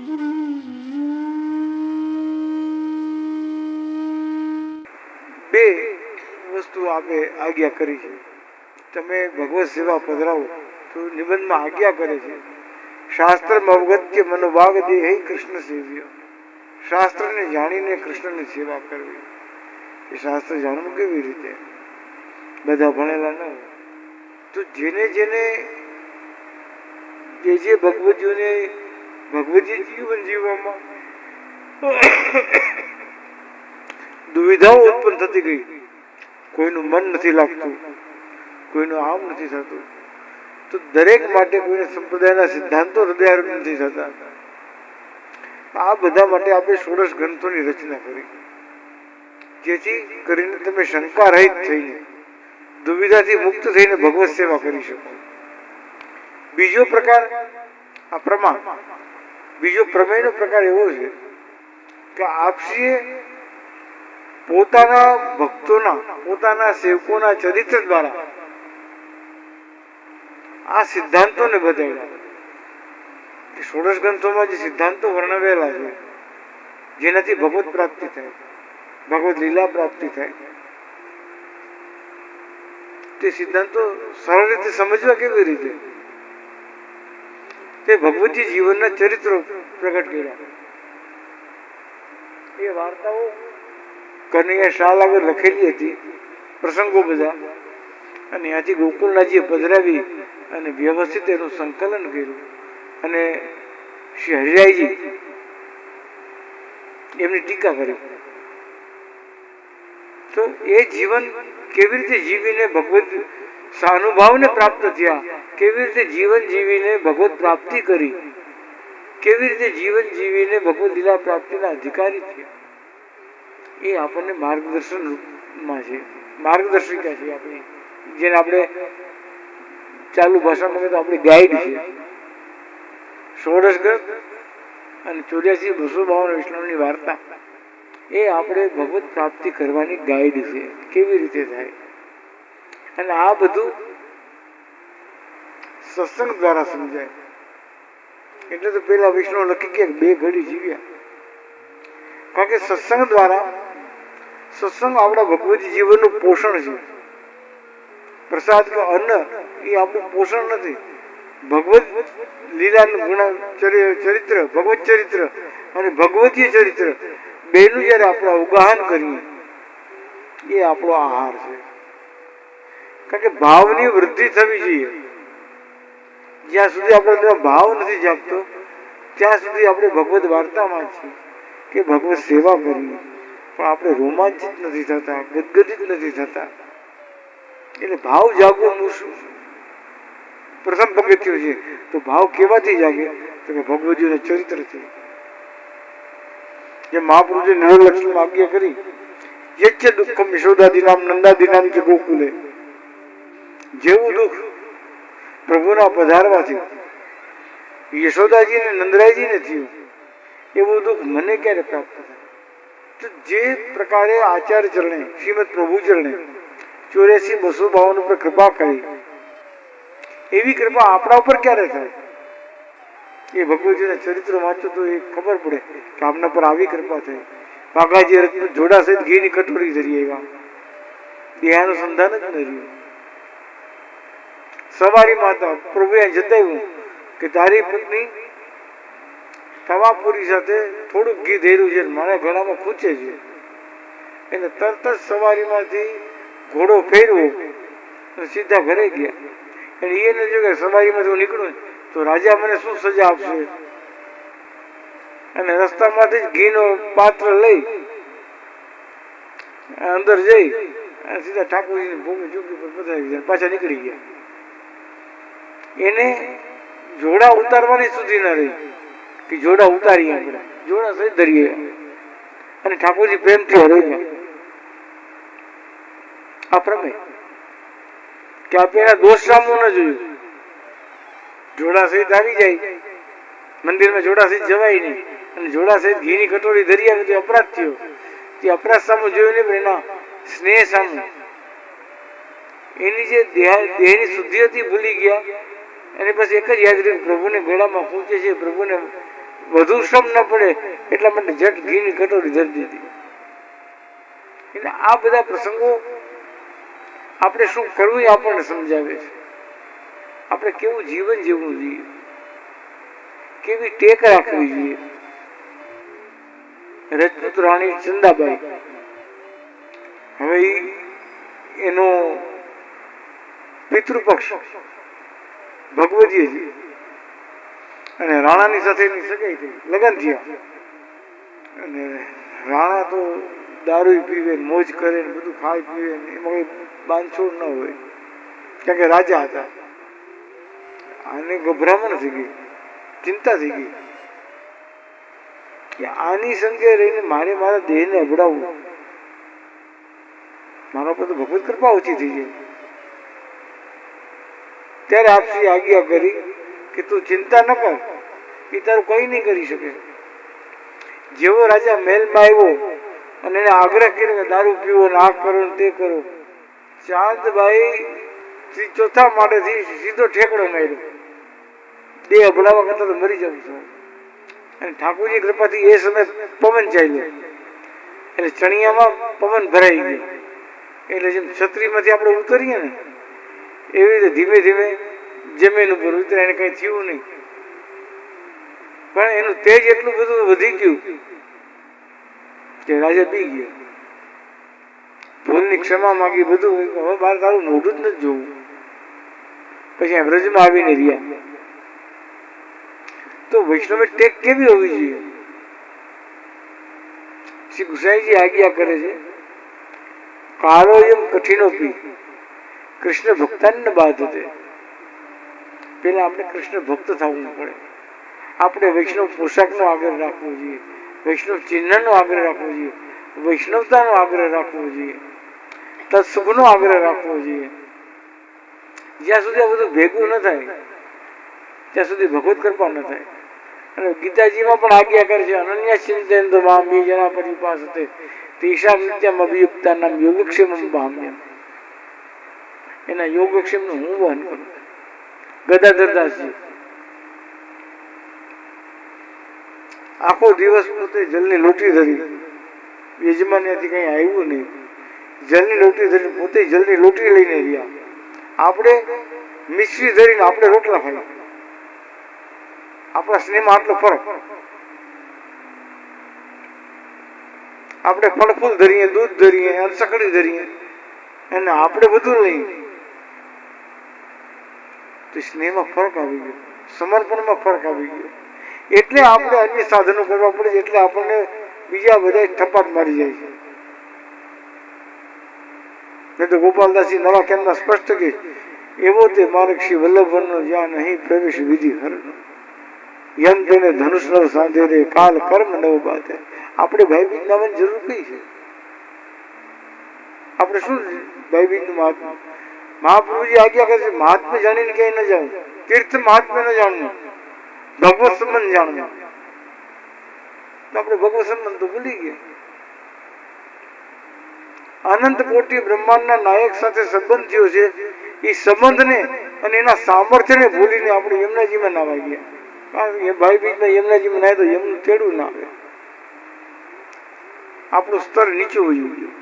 બે વસ્તુ આપે આજ્ઞા કરી છે. તમે ભગવત સેવા પધરાવો તો નિબંધમાં આજ્ઞા કરે છે. શાસ્ત્ર અવગત્ય મનોભાગ દેહ કૃષ્ણ સેવ્ય. શાસ્ત્રને જાણીને કૃષ્ણની સેવા કરવી. એ શાસ્ત્ર જાણવું કેવી રીતે? બધા ભણેલા ન તો જેને જેને જે જે ભગવતીઓને ભગવતી જીવન જીવવામાં દુવિધાઓ ઉત્પન્ન થતી ગઈ. કોઈનું મન નથી લાગતું, કોઈનું આમ નથી થતું. તો દરેક માટે કોઈને સંપ્રદાયના સિદ્ધાંતો હૃદયારૂપ નથી થતા. આ બધા માટે આપણે ષોડશ ગ્રંથોની રચના કરી. જેથી કરીને તમે શંકા રહિત થઈને, દુવિધાથી મુક્ત થઈને ભગવત સેવા કરી શકો. બીજો પ્રકાર, આ પ્રમાણ. બીજો પ્રમેયનો પ્રકાર એવો છે કે આપશ્રીએ પોતાના ભક્તોના, પોતાના સેવકોના ચરિત્ર દ્વારા આ સિદ્ધાંતોને બતાવ્યા. કે ષોડશ ગ્રંથોમાં જે સિદ્ધાંતો વર્ણવેલા છે, જેનાથી ભગવત પ્રાપ્તિ થાય, ભગવત લીલા પ્રાપ્તિ થાય. તે સિદ્ધાંતો સરળ રીતે સમજવા કેવી રીતે? તે ભગવતી જીવનના ચરિત્રો પ્રગટ કર્યા. એ વાર્તાઓ કનૈયા શાલ આગળ લખેલી હતી, પ્રસંગો બધા. અને ત્યાંથી ગોકુલનાથજીએ પધરાવી અને વ્યવસ્થિત એનું સંકલન કર્યું. અને શ્રી હરિરાયજી એમની ટીકા કરી. તો એ જીવન કેવી રીતે જીવીને ભગવત સાનુભાવને પ્રાપ્ત થયા. કેવી રીતે જીવન જીવીને ભગવત પ્રાપ્તિ કરી? કેવી રીતે જીવન જીવીને ભગવત લીલા પ્રાપ્તિના અધિકારી થયા? એ આપણને માર્ગદર્શનમાં છે. માર્ગદર્શિકા છે આપણી. જેને આપણે ચાલુ ભાષામાં તો આપણી ગાઈડ છે. ષોડશ ગ્રંથ અને ચોર્યાસી બસો બાવન વૈષ્ણવની વાર્તા. એ આપણે ભગવત પ્રાપ્તિ કરવાની ગાઈડ છે. કેવી રીતે થાય? અને આ બધું સત્સંગ દ્વારા સમજાય. એટલે તો પેલા વિષ્ણુ લખી ગયા બે ઘડી જીવ્યા. કારણ કે સત્સંગ દ્વારા સત્સંગ આપણા ભગવતી જીવનનું પોષણ છે. પ્રસાદ કે અન્ન એ આપણું પોષણ નથી. ભગવત લીલાનું ગુણ ચરિત્ર, ભગવત ચરિત્ર અને ભગવતીય ચરિત્ર બેનું જ્યારે આપણે અવગાહન કરીએ, એ આપણો આહાર છે. કારણ કે ભાવની વૃદ્ધિ થવી જોઈએ. જ્યાં સુધી આપણો ભાવ નથી જાગતો, ત્યાં સુધી આપણે ભગવત વાર્તામાં છીએ કે ભગવત સેવા કરીએ. પણ આપણે રોમાંચિત નથી થતા, ગદગદિત નથી થતા. એટલે ભાવ જાગવો મુશ્કેલ પ્રથમ પગથિયું છે, તો ભાવ કેવાથી જાગે? તો કે ચરિત્ર ચરિત્રથી જે મહાપુરુષે નિર્લક્ષ્મી આજ્ઞા કરી, યજ્ઞ દુઃખમ યશોદાદિનામ નંદાદિનામ કે ગોકુલે. જેવું દુઃખ પ્રભુના પધારવાથી યશોદાજી ને થયું. એવું દુઃખ મને ક્યારે પ્રાપ્ત થાય? જે પ્રકારે આચાર્ય ચરણે, શ્રીમદ પ્રભુ ચરણે ચોર્યાસી, બસો બાવન ઉપર કૃપા કરી, એવી કૃપા આપણા ઉપર ક્યારે થાય? એ ભગવતીના ચરિત્ર વાંચો તો એ ખબર પડે કે આપના પર આવી કૃપા થઈ બાગાજી જોડા સહિત ઘીની કટોરી ધરી એવા દેહાનું સંધાન જ ન રહ્યું. સવારી તો પ્રભુએ જતાવ્યું કે તારી પત્ની તવાપુરી સાથે થોડુંક ઘી ધેર્યું છે મારા ગળામાં ખૂંચે છે. એટલે તરત જ સવારીમાંથી ઘોડો ફેરવો સીધા ઘરે ગયા. એટલે એ ન જો કે સવારીમાંથી હું નીકળું તો રાજા મને શું સજા આપશે? અને રસ્તામાંથી જ ઘીનો પાત્ર લઈ અંદર જઈ અને સીધા ઠાકોરજીની ભૂમિ ચૂકી પર પધરાવી ગયા, પાછા નીકળી ગયા. એને જોડા ઉતારવાની સુધી ન રહી. કે જોડા ઉતારીએ જોડા સહિત ધરીએ. અને ઠાકોરજી પ્રેમથી હરાવ્યા આ પ્રમે કે આપણે એના દોષ સામું ન જોયું. જોડા સહિત આવી જાય. મંદિરમાં જોડા સહિત જવાય નહીં. અને જોડા સહિત ઘીની કટોરી ધરી આવે તો અપરાધ થયો. તે અપરાધ સામે જોયું નહીં એના સ્નેહ સામે. એની જે દેહ દેહની શુદ્ધિ હતી ભૂલી ગયા. અને બસ એક જ યાદ રહ્યું, પ્રભુને ગળામાં પૂછે છે, પ્રભુને વધુ શ્રમ ન પડે એટલા માટે જટ ઘીની કટોરી ધરી દીધી. એટલે આ બધા પ્રસંગો આપણે શું કરવું આપણને સમજાવે છે. આપણે કેવું જીવન જીવવું જોઈએ? કેવી ટેક રાખવી જોઈએ? રજપૂત રાણી ચંદાબાઈ, હવે એનો પિતૃપક્ષ ભગવતીજી અને રાણાની સાથે એની સગાઈ થઈ. લગ્ન થયા. અને રાણા તો દારૂ પીવે મોજ કરે ને બધું ખાય પીવે ને એમાં કઈ બાંધછોડ ન હોય. કારણ કે રાજા હતા. આને ગભરામણ થઈ ગઈ. ચિંતા થઈ ગઈ. કે આની સંગે રહીને મારે મારા દેહને અબડાવવું મારા પર તો ભગવત કૃપા ઓછી થઈ જાય. ત્યારે આપસી આજ્ઞા કરી કે તું ચિંતા ન કર એ તારું કઈ નહીં કરી શકે. જેવો રાજા મહેલમાં આવ્યો અને એને આગ્રહ કર્યો કે દારૂ પીવો ને આ કરો ને તે કરો ચાંદભાઈ શ્રી ચોથા માળેથી સીધો ઠેકડો માર્યો. દેહ અભડાવવા કરતા તો મરી જવું છું. અને ઠાકોરજી કૃપાથી એ સમય પવન ચાલ્યો. એટલે ચણિયામાં પવન ભરાઈ ગયો. એટલે જેમ છત્રીમાંથી આપણે ઉતરીએ ને એવી રીતે ધીમે ધીમે જમીન ઉપર ઉતરે એને કઈ થયું નહીં. પણ એનું તેજ એટલું બધું વધી ગયું કે રાજા બી ગયા. ભૂલની ક્ષમા માંગી બધું હવે બાર તારું મોઢું જ નથી જોવું. પછી વ્રજમાં આવીને રહ્યા. તો વૈષ્ણવ ટેક કેવી હોવી જોઈએ? શ્રી ગુસાઈજી આજ્ઞા કરે છે, કાળો એમ કઠિનોપી કૃષ્ણ ભક્તાને બાદ હતે પેલા આપણે કૃષ્ણ ભક્ત થવું પડે. આપણે વૈષ્ણવ પોશાકનો આગ્રહ રાખવો જોઈએ. વૈષ્ણવ ચિહ્નનો આગ્રહ રાખવો જોઈએ. વૈષ્ણવતાનો આગ્રહ રાખવો જોઈએ. તત્સુખનો આગ્રહ રાખવો જોઈએ. જ્યાં સુધી આ બધું ભેગું ન થાય, ત્યાં સુધી ભગવત કૃપા ન થાય. અને ગીતાજીમાં પણ આજ્ઞા કરે છે, અનન્ય ચિંતન તો મામી જના પરિપાસ હતે તેષામ નિત્યમ અભિયુક્તા નામ યોગક્ષેમ પામ્યમ. એના યોગક્ષેમનું હું વહન કરું. ગદાધરદાસજી આખો દિવસ પોતે જલની લોટી ધરી. યજમાન્યાથી કઈ આવ્યું નહીં. જલની લોટી ધરી પોતે જલની લોટી લઈને રહ્યા. આપણે મિશ્રી ધરીને આપણે રોટલા ખાઈ. આપણા સ્નેહમાં આટલો ફરક. આપણે ફળફૂલ ધરીએ, દૂધ ધરીએ અનસકડી ધરીએ. અને આપણે બધું લઈએ. તો સ્નેહમાં ફરક આવી ગયો, સમર્પણમાં ફરક આવી ગયો. એટલે આપણે અન્ય સાધનો કરવા પડે, એટલે આપણને બીજા બધા ઠપાટ મારી જાય છે. નહીં તો ગોપાલદાસજી નવા કેમના સ્પષ્ટ કે એવો તે માર્ગ શ્રી વલ્લભનો જ્યાં નહીં પ્રવેશ વિધિ હરનો યમ ધનુષ નવ સાંધે રે કાલ કર્મ નવ બાતે આપણે ભાઈ બીજ નામની જરૂર કઈ છે? આપણે શું ભાઈ બીજનું મહાત્મા મહાપ્રભુજી આજ્ઞા કરે છે મહાત્મા જાણીને ક્યાંય ન જાઉં તીર્થ મહાત્મા ન જાણવું. ભગવત સંબંધ જાણવું. આપણે ભગવત સંબંધ તો ભૂલી ગયા. અનંત કોટી બ્રહ્માંડના નાયક સાથે સંબંધ થયો છે. એ સંબંધને અને એના સામર્થ્યને ભૂલીને આપણે યમુનાજીમાં આવી ગયા. કારણ કે ભાઈ બીજમાં યમુનાજીમાં નાય તો યમનું તેડું ના આવે. આપણું સ્તર નીચું હોવું જોઈએ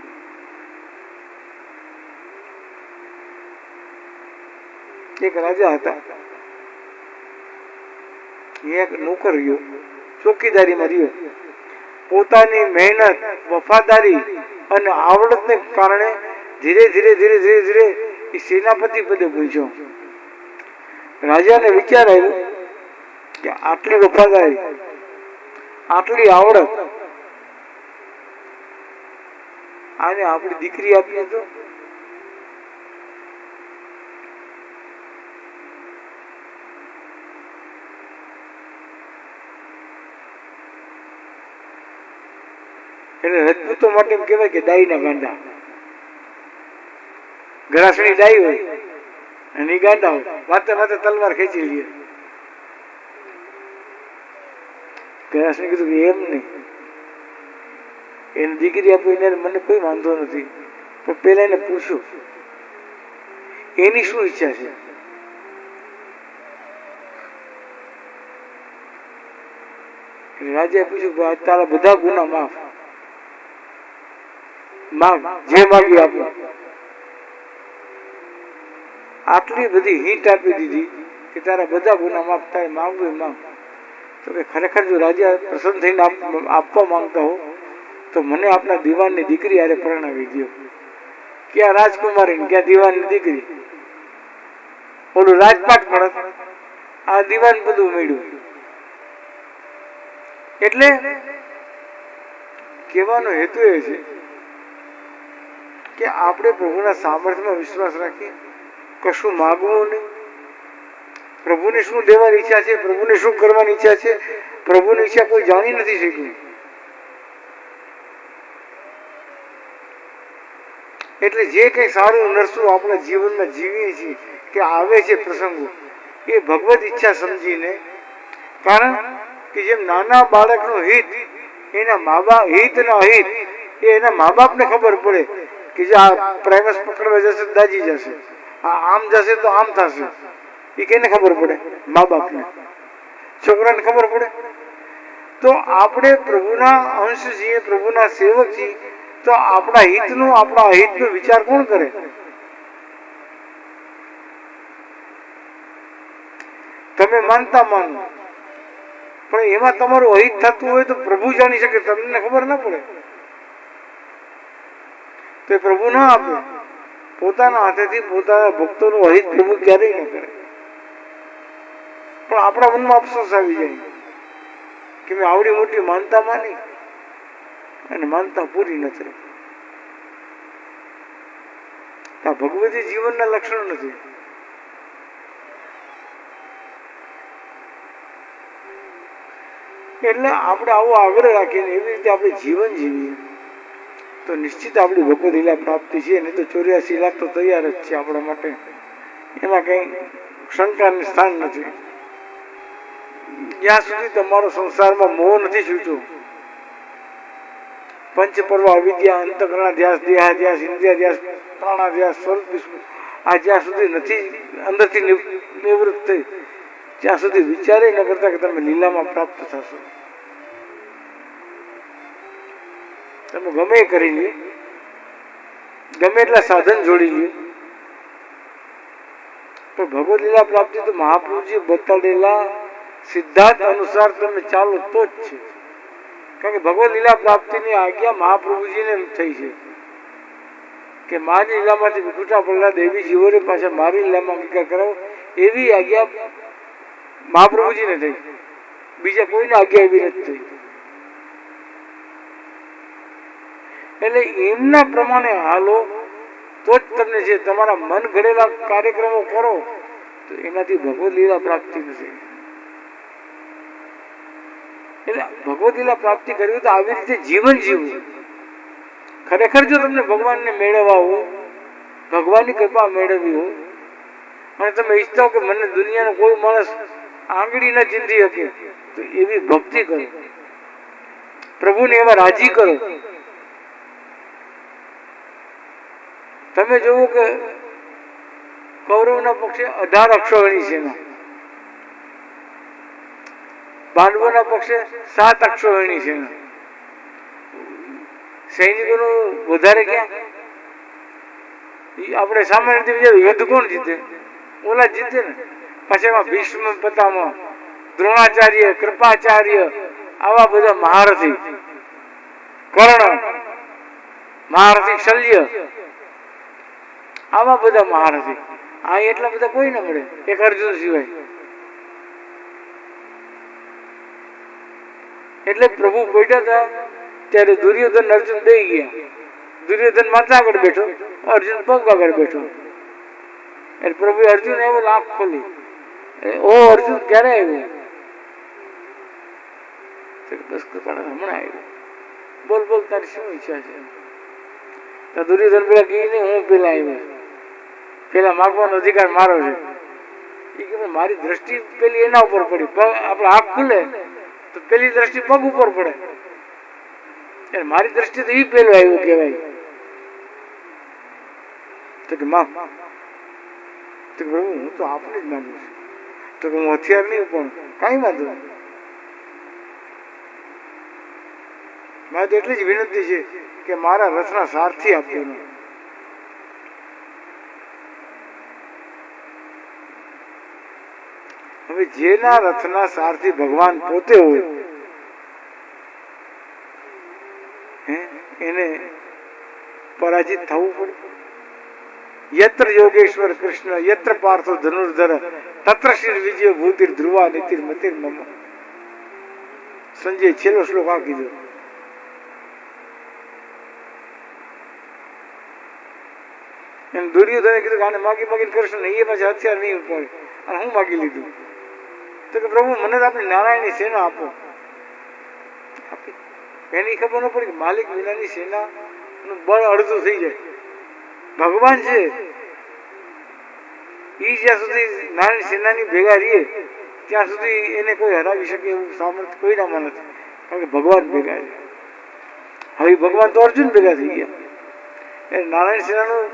એક રાજા હતા. એક નોકર રહ્યો ચોકીદારીમાં રહ્યો. પોતાની મહેનત, વફાદારી અને આવડતને કારણે ધીરે ધીરે ધીરે ધીરે ધીરે એ સેનાપતિ પદે પહોંચ્યો રાજાને વિચાર આવ્યો કે આટલી વફાદારી, આટલી આવડત, આને આપણી દીકરી આપીએ તો એટલે રજપૂતો માટે એમ કહેવાય કે ડાઈ ના ગાંડા. ઘરાસણી ડાઈ હોય અને એ ગાંડા હોય. વાતે વાતે તલવાર ખેંચી લે. ઘરાસણી કીધું એમ નહીં. એની દીકરી આપી એને મને કોઈ વાંધો નથી. પણ પેલા એને પૂછ્યું એની શું ઈચ્છા છે? રાજાએ પૂછ્યું તારા બધા ગુના માફ. માગ, જે માંગી આપો. આટલી બધી હિંટ આપી દીધી કે તારા બધા ગુના માફ થાય માંગવું માંગ. તો કે ખરેખર જો રાજા પ્રસન્ન થઈને આપવા માંગતા હો, તો મને આપના દીવાનની દીકરી આરે પરણાવી દો ક્યાં રાજકુમારી ક્યાં દીવાનની દીકરી? ઓલું રાજપાટ પણ આ દીવાન બધું મળ્યું એટલે કહેવાનો હેતુ એ છે કે આપણે પ્રભુના સામર્થ્યમાં વિશ્વાસ રાખીએ? કશું માગવું નહીં. પ્રભુને શું દેવાની ઈચ્છા છે? પ્રભુને શું કરવાની ઈચ્છા છે? પ્રભુની ઈચ્છા કોઈ જાણી નથી શક્યું. એટલે જે કંઈ સારું નરસું આપણા જીવનમાં જીવીએ છીએ, કે આવે છે પ્રસંગો, એ ભગવત ઈચ્છા સમજીને, કારણ કે જેમ નાના બાળકનું હિત, એના મા બાપ હિત ના અહિત એ એના મા બાપને ખબર પડે. કે જે આ પ્રાઇમસ પકડવા જશે તો દાજી જશે. આમ જશે તો આમ થશે. એ કેને ખબર પડે? મા બાપને. છોકરાને ખબર પડે? તો આપણે પ્રભુના અંશ છીએ પ્રભુના સેવક છીએ તો આપણા હિતનું, આપણા અહિતનો વિચાર કોણ કરે? તમે માનતા માનો. પણ એમાં તમારું અહિત થતું હોય તો પ્રભુ જાણી શકે, તમને ખબર ના પડે. તો પ્રભુ ના આપે. પોતાના હાથેથી પોતાના ભક્તોનું અહિત પ્રભુ ક્યારેય ન કરે. પણ આપણા મનમાં અફસોસ આવી જાય કે મેં આવડી મોટી માનતા માની અને માનતા પૂરી નથી આ ભગવતી જીવનના લક્ષણો નથી. એટલે આપણે આવો આગ્રહ રાખીને એવી રીતે આપણે જીવન જીવીએ. તો નિશ્ચિત આપણી ભગવદ લીલા પ્રાપ્તિ છે, નહીં તો ચોર્યાસી લાખ તો તૈયાર જ છે આપણા માટે. એમાં કંઈ શંકાનું સ્થાન નથી. જ્યાં સુધી તમારો સંસારમાં મોહ નથી છૂટ્યો. પંચ અવિદ્યા, અંતકરણા, ધ્યાસ દેહાધ્યાસ ઇન્દ્રિયાધ્યાસ પ્રાણાધ્યાસ સ્વરૂપ આ જ્યાં સુધી નથી, અંદરથી નિવ- નિવૃત્ત થઈ, ત્યાં સુધી વિચારે ન કરતા કે તમે લીલામાં પ્રાપ્ત થશો. તમે ગમે કરી લ્યો. ગમે એટલા સાધન જોડી લ્યો. પણ ભગવદ લીલા પ્રાપ્તિ તો મહાપ્રભુજી બતાડેલા સિદ્ધાંત અનુસાર તમે ચાલો તો જ છે. કારણ કે ભગવદ લીલા પ્રાપ્તિની આજ્ઞા મહાપ્રભુજીને થઈ છે. કે માની લીલામાંથી વિકુટા પડેલા દેવી જીવોને પાછા મારી લીલામાં અંગીકાર કરાવો, એવી આજ્ઞા મહાપ્રભુજીને થઈ. બીજા કોઈને આજ્ઞા એવી નથી થઈ. એટલે એમના પ્રમાણે હાલો, તો જ તમને જે તમારા મન ઘડેલા કાર્યક્રમો કરો, તો એનાથી ભગવદ લીલા પ્રાપ્તિ થશે. એટલે ભગવદ લીલા પ્રાપ્તિ કરવી તો આવી રીતે જીવન જીવવું. ખરેખર જો તમને ભગવાનને મેળવવા હો ભગવાનની કૃપા મેળવવી હો અને તમે ઈચ્છતા હો કે મને દુનિયાનો કોઈ માણસ આંગળી ન ચીંધી શકે, તો એવી ભક્તિ કરો. પ્રભુને એવા રાજી કરો. તમે જોવું કે કૌરવના પક્ષે અઢાર અક્ષોહિણી સેના પાંડવોના પક્ષે સાત અક્ષોહિણી સેના સૈનિકોનું વધારે ક્યાં? આપણે સામાન્ય રીતે યુદ્ધ કોણ જીતે? ઓલા જીતે ને. પછી એમાં ભીષ્મ પતામાં દ્રોણાચાર્ય, કૃપાચાર્ય, આવા બધા મહારથી. કર્ણ, મહારથી શલ્ય. આવા બધા મહારથી આ એટલા બધા કોઈ ના મળે, એક અર્જુન સિવાય. એટલે પ્રભુ બેઠા હતા, ત્યારે દુર્યોધન અર્જુન બે ગયા. દુર્યોધન માથા આગળ બેઠો, અર્જુન પગ આગળ બેઠો. એટલે પ્રભુ અર્જુન એવો લાભ ખોલી. ઓ અર્જુન, ક્યારે આવ્યો? હમણાં આવ્યો. બોલ બોલ, તારી શું ઈચ્છા છે? દુર્યોધન પેલા કહી નહીં, હું પેલા આવ્યો. પેલા માગવાનો અધિકાર મારો છે. એ મારી દ્રષ્ટિ પેલી એના ઉપર પડી. પગ આપણે આંખ ખુલે તો પેલી દ્રષ્ટિ પગ ઉપર પડે. મારી દ્રષ્ટિ તો એ પેલું આવ્યું કહેવાય. તો કે માં, તો કે પ્રભુ હું તો આપણે જ માનું છું. તો કે હું હથિયાર નહીં પણ કાંઈ વાંધો નહીં. મારે તો એટલી જ વિનંતી છે કે મારા રથના સારથી આપજો હવે જેના રથના સારથી ભગવાન પોતે હોય એને પરાજિત થવું પડે. યત્ર યોગેશ્વર કૃષ્ણ, યત્ર પાર્થો ધનુર્ધર, તત્ર શ્રી વિજય ભૂતિર ધ્રુવા નીતિર મતિર મમ. સંજય, છેલ્લો શ્લોક આ એમ દુર્યોધને કીધું આને માગી માગીને કૃષ્ણ એ પાછા હથિયાર નહીં ઉપાડે. અને હું માગી લીધું. તો કે પ્રભુ, મને તો આપણી નારાયણની સેના આપો. એની ખબર ન પડી કે માલિક વિનાની સેના નું બળ અડધું થઈ જાય. ભગવાન છે. ઈ જ્યાં સુધી નારાયણ સેનાની ભેગા રહીએ, ત્યાં સુધી એને કોઈ હરાવી શકે એવું સામર્થ્ય કોઈનામાં નથી. કારણ કે ભગવાન ભેગા છે. હવે ભગવાન તો અર્જુન ભેગા થઈ ગયા. એ નારાયણ સેનાનું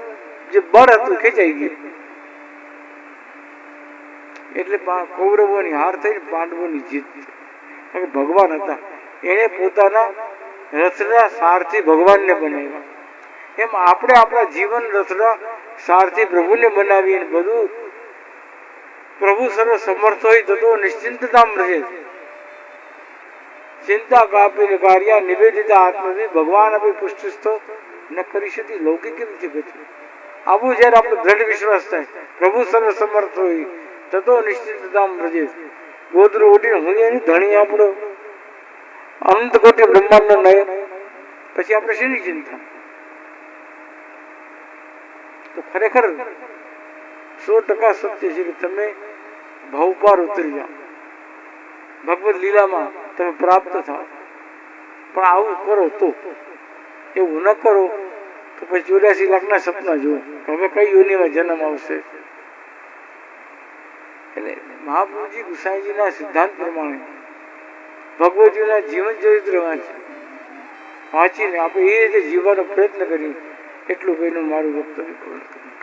જે બળ હતું ખેંચાઈ ગયું. એટલે કૌરવોની હાર થઈ પાંડવોની જીત. થઈ. ભગવાન હતા. એણે પોતાના રથના સારથી ભગવાનને બનાવ્યા. એમ આપણે આપણા જીવન રથના સારથી પ્રભુને બનાવીએ બધું પ્રભુ સર્વ સમર્થ હોય તો તો નિશ્ચિંતતા રહે. ચિંતા કાપી કાર્ય નિવેદિતા આત્મથી ભગવાન આપી પુષ્ટિસ્થો ન કરી શકી. લૌકિક રીતે ગતિ આવું જ્યારે આપણો દ્રઢ વિશ્વાસ થાય, પ્રભુ સર્વ સમર્થ હોય તો નિશ્ચિત ધામ રજે ગોદરું ઉડીને હું ધણી આપણો. અનંત કોટી બ્રહ્માંડ નયન પછી આપણે શેની ચિંતા? તો ખરેખર સો ટકા સત્ય છે કે તમે ભાવ પાર ઉતરી જાઓ ભગવત લીલામાં તમે પ્રાપ્ત થાઓ પણ આવું કરો તો. એવું ન કરો તો પછી ચોર્યાસી લાખના સપના જુઓ. હવે કઈ યોનિમાં જન્મ આવશે? એટલે મહાપ્રભુજી ગુસાઈજીના સિદ્ધાંત પ્રમાણે ભગવતજીના જીવન ચરિત્ર વાંચી. વાંચીને આપણે એ રીતે જીવવાનો પ્રયત્ન કરીએ, એટલું કહીને મારું વક્તવ્ય પૂર્ણ કરું.